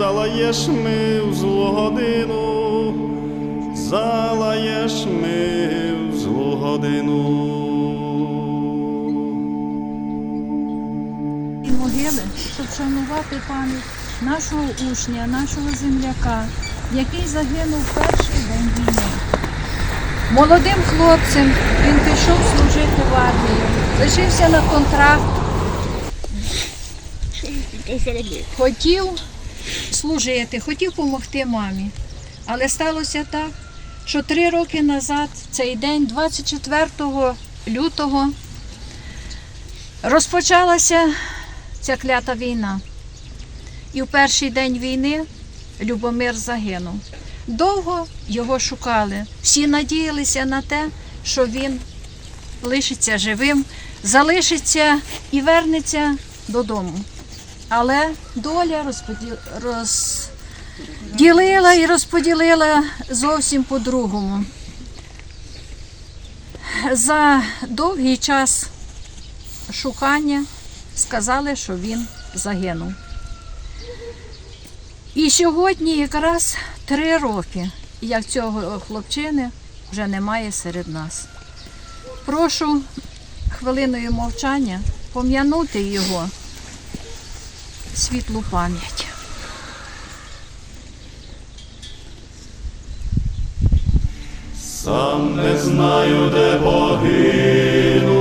залаєш ми в злу годину, залаєш ми в злу годину. І могили, щоб шанувати пам'ять нашого учня, нашого земляка, який загинув перший день війни. Молодим хлопцем він пішов служити в армію, лишився на контракт, хотів служити, хотів допомогти мамі. Але сталося так, що три роки назад, цей день, 24 лютого, розпочалася ця клята війна. І в перший день війни Любомир загинув. Довго його шукали. Всі надіялися на те, що він лишиться живим, залишиться і вернеться додому. Але доля розподіл... розділила і розподілила зовсім по-другому. За довгий час шукання сказали, що він загинув. І сьогодні якраз три роки, як цього хлопчини вже немає серед нас. Прошу хвилиною мовчання пом'янути його світлу пам'ять. Сам не знаю, де погину,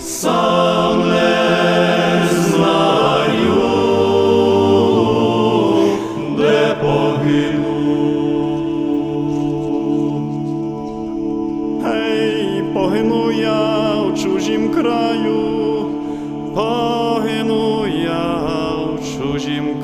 сам не знаю, де погину. Ей, погину я в чужім краю,